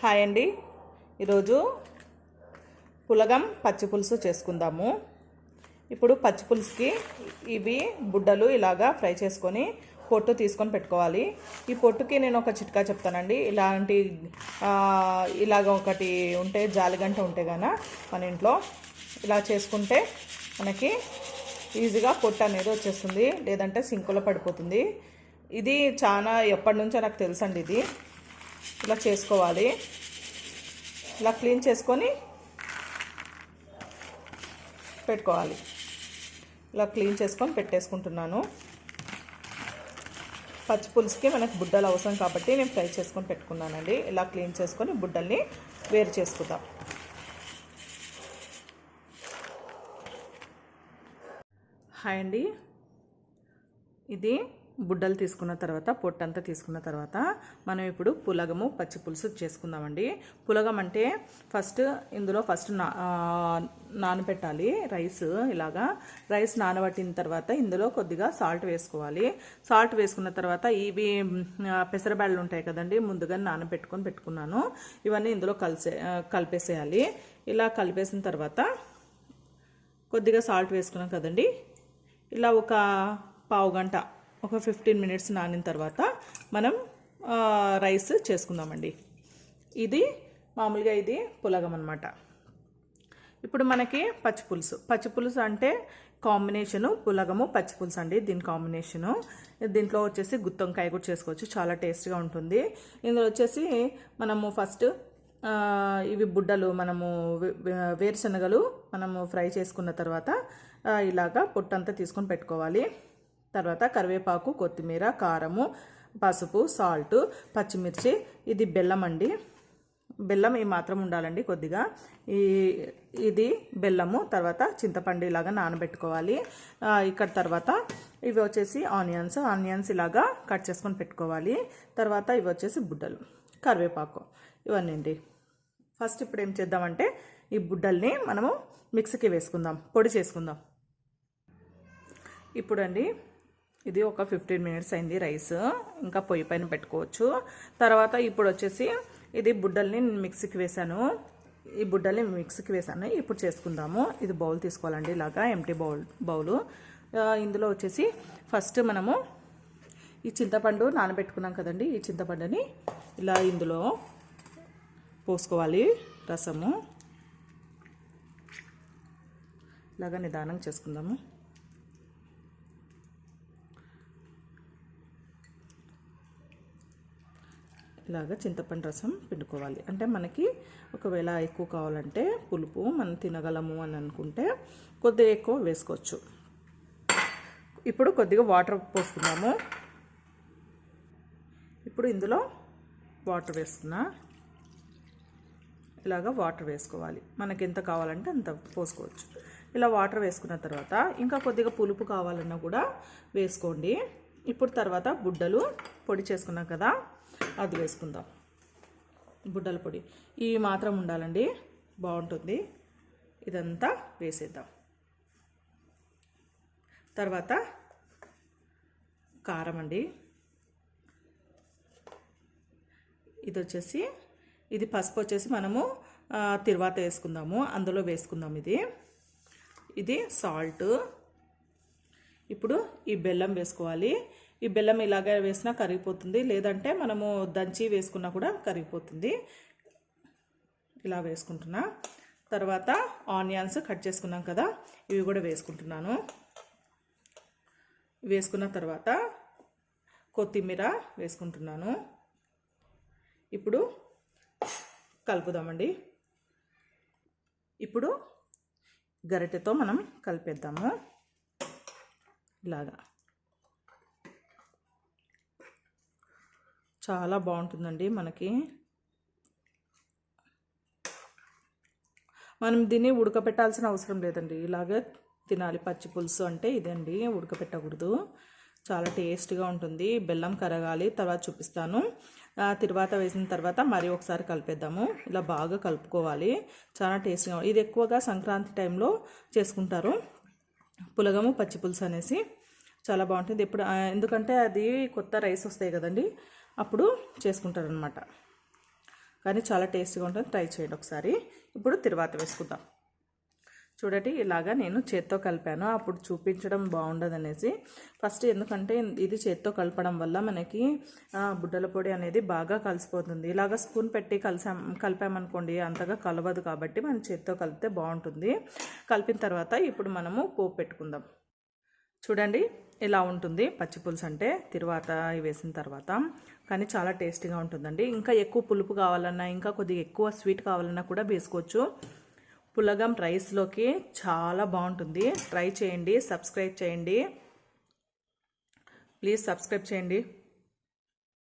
Hi అండి. ఈరోజు పులగం పచ్చి పులుసు చేసుకుందాము. ఇప్పుడు పచ్చి పులుసుకి ఇవి బుడ్డలు ఇలాగా ఫ్రై చేసుకొని పొట్టు తీసుకొని పెట్టుకోవాలి. ఈ పొట్టుకి నేను ఒక చిట్కా చెప్తానండి. ఇలాంటి ఇలాగ ఒకటి ఉంటే జాలిగంట ఉంటే గాన మన ఇంట్లో ఇలా చేసుకుంటే మనకి ఈజీగా పొట్టు అనేది వచ్చేస్తుంది. లేదంటే సింకులో పడిపోతుంది. ఇది చాలా ఎప్పటి నుంచో నాకు తెలుసండి ఇది. ఇలా చేసుకోవాలి. ఇలా క్లీన్ చేసుకొని పెట్టుకోవాలి. ఇలా క్లీన్ చేసుకొని పెట్టేసుకుంటున్నాను. పచ్చి పులుసుకి మనకు బుడ్డలు అవసరం కాబట్టి నేను ఫ్రై చేసుకొని పెట్టుకున్నానండి. ఇలా క్లీన్ చేసుకొని బుడ్డల్ని వేరు చేసుకుందాం. హాయ్ అండి. ఇది బుడ్డలు తీసుకున్న తర్వాత పొట్టంతా తీసుకున్న తర్వాత మనం ఇప్పుడు పులగము పచ్చి పులుసు చేసుకుందామండి. పులగం అంటే ఫస్ట్ ఇందులో ఫస్ట్ నా నానబెట్టాలి రైస్ ఇలాగా. రైస్ నానబట్టిన తర్వాత ఇందులో కొద్దిగా సాల్ట్ వేసుకోవాలి. సాల్ట్ వేసుకున్న తర్వాత ఇవి ఆ, ఉంటాయి కదండి ముందుగా నానబెట్టుకొని పెట్టుకున్నాను. ఇవన్నీ ఇందులో కలిసే కలిపేసేయాలి. ఇలా కలిపేసిన తర్వాత కొద్దిగా సాల్ట్ వేసుకున్నాం కదండి. ఇలా ఒక పావు గంట ఒక ఫిఫ్టీన్ మినిట్స్ నానిన తర్వాత మనం రైస్ చేసుకుందామండి. ఇది మామూలుగా ఇది పులగం అనమాట ఇప్పుడు మనకి పచ్చిపులుసు పచ్చిపులుసు పచ్చి పులుసు అంటే కాంబినేషను పులగము పచ్చి పులుసు అండి దీని కాంబినేషను. దీంట్లో వచ్చేసి గుత్తొంకాయ కూడా చేసుకోవచ్చు చాలా టేస్ట్గా ఉంటుంది. ఇందులో వచ్చేసి మనము ఫస్ట్ ఇవి బుడ్డలు మనము వేరుశనగలు మనము ఫ్రై చేసుకున్న తర్వాత ఇలాగా పొట్టంతా తీసుకొని పెట్టుకోవాలి. తర్వాత కరివేపాకు కొత్తిమీర కారము పసుపు సాల్ట్ పచ్చిమిర్చి. ఇది బెల్లం అండి. బెల్లం ఈ మాత్రం ఉండాలండి కొద్దిగా. ఈ ఇది బెల్లము తర్వాత చింతపండు ఇలాగా నానబెట్టుకోవాలి. ఇక్కడ తర్వాత ఇవి వచ్చేసి ఆనియన్స్. ఆనియన్స్ ఇలాగా కట్ చేసుకొని పెట్టుకోవాలి. తర్వాత ఇవి వచ్చేసి బుడ్డలు కరివేపాకు ఇవన్నీ అండి ఫస్ట్ ఇప్పుడు ఏం చేద్దామంటే ఈ బుడ్డల్ని మనము మిక్సీకి వేసుకుందాం పొడి చేసుకుందాం. ఇప్పుడండి ఇది ఒక ఫిఫ్టీన్ మినిట్స్ అయింది రైస్. ఇంకా పొయ్యి పైన పెట్టుకోవచ్చు. తర్వాత ఇప్పుడు వచ్చేసి ఇది బుడ్డల్ని మిక్సీకి వేసాను ఈ బుడ్డల్ని మిక్సీకి వేసాను ఇప్పుడు చేసుకుందాము. ఇది బౌల్ తీసుకోవాలండి ఇలాగా ఎంటీ బౌల్ బౌలు. ఇందులో వచ్చేసి ఫస్ట్ మనము ఈ చింతపండు నానబెట్టుకున్నాం కదండి ఈ చింతపండుని ఇలా ఇందులో పోసుకోవాలి రసము. ఇలాగా నిదానం చేసుకుందాము. ఇలాగ చింతపండు రసం పిండుకోవాలి. అంటే మనకి ఒకవేళ ఎక్కువ కావాలంటే పులుపు మనం తినగలము అని అనుకుంటే కొద్దిగా ఎక్కువ వేసుకోవచ్చు. ఇప్పుడు కొద్దిగా వాటర్ పోసుకున్నాము ఇప్పుడు ఇందులో వాటర్ వేస్తున్నా ఇలాగ వాటర్ వేసుకోవాలి. మనకి ఎంత కావాలంటే అంత పోసుకోవచ్చు. ఇలా వాటర్ వేసుకున్న తర్వాత ఇంకా కొద్దిగా పులుపు కావాలన్నా కూడా వేసుకోండి. ఇప్పుడు తర్వాత బుడ్డలు పొడి చేసుకున్నాం కదా అది వేసుకుందాం. బుడ్డల పొడి. ఈ మాత్రం ఉండాలండి. బాగుంటుంది. ఇదంతా వేసేద్దాం. తర్వాత కారం అండి. ఇది వచ్చేసి ఇది పసుపు వచ్చేసి మనము తర్వాత తిరువాత వేసుకుందాము. అందులో వేసుకుందాం ఇది. ఇది సాల్ట్. ఇప్పుడు ఈ బెల్లం వేసుకోవాలి. ఈ బెల్లం ఇలాగే వేసినా కరిగిపోతుంది. లేదంటే మనము దంచి వేసుకున్నా కూడా కరిగిపోతుంది. ఇలా వేసుకుంటున్నా. తర్వాత ఆనియన్స్ కట్ చేసుకున్నాం కదా ఇవి కూడా వేసుకుంటున్నాను. వేసుకున్న తర్వాత కొత్తిమీర వేసుకుంటున్నాను. ఇప్పుడు కలుపుదామండి. ఇప్పుడు గరిటెతో మనం కలిపేద్దాము. ఇలాగా. చాలా బాగుంటుందండి మనకి. మనం దీన్ని ఉడకపెట్టాల్సిన అవసరం లేదండి. ఇలాగే తినాలి. పచ్చి పులుసు అంటే ఇదండి ఉడకపెట్టకూడదు. చాలా టేస్ట్గా ఉంటుంది. బెల్లం కరగాలి తర్వాత చూపిస్తాను. తర్వాత వేసిన తర్వాత మరి ఒకసారి కలిపేద్దాము. ఇలా బాగా కలుపుకోవాలి. చాలా టేస్ట్గా ఇది ఎక్కువగా సంక్రాంతి టైంలో చేసుకుంటారు. పులగము పచ్చి పులుసు అనేసి చాలా బాగుంటుంది. ఇప్పుడు ఎందుకంటే అది కొత్త రైస్ వస్తాయి కదండి. అప్పుడు చేసుకుంటారు అనమాట కానీ చాలా టేస్టీగా ఉంటుంది ట్రై చేయండి ఒకసారి. ఇప్పుడు తిరువాత వేసుకుందాం. చూడండి ఇలాగా నేను చేత్తో కలిపాను. అప్పుడు చూపించడం బాగుండదు అనేసి ఫస్ట్ ఎందుకంటే ఇది చేత్తో కలపడం వల్ల మనకి బుడ్డల పొడి అనేది బాగా కలిసిపోతుంది. ఇలాగ స్పూన్ పెట్టి కలిసాం కలిపామనుకోండి అంతగా కలవదు కాబట్టి మనం చేత్తో కలిపితే బాగుంటుంది. కలిపిన తర్వాత ఇప్పుడు మనము పోపు పెట్టుకుందాం. చూడండి ఇలా ఉంటుంది? పచ్చి పులుసు అంటే తిరువాత వేసిన తర్వాత. కానీ చాలా టేస్టీగా ఉంటుందండి. ఇంకా ఎక్కువ పులుపు కావాలన్నా ఇంకా కొద్దిగా ఎక్కువ స్వీట్ కావాలన్నా కూడా వేసుకోవచ్చు. పులగం రైస్లోకి చాలా బాగుంటుంది. ట్రై చేయండి సబ్స్క్రైబ్ చేయండి. ప్లీజ్ సబ్స్క్రైబ్ చేయండి.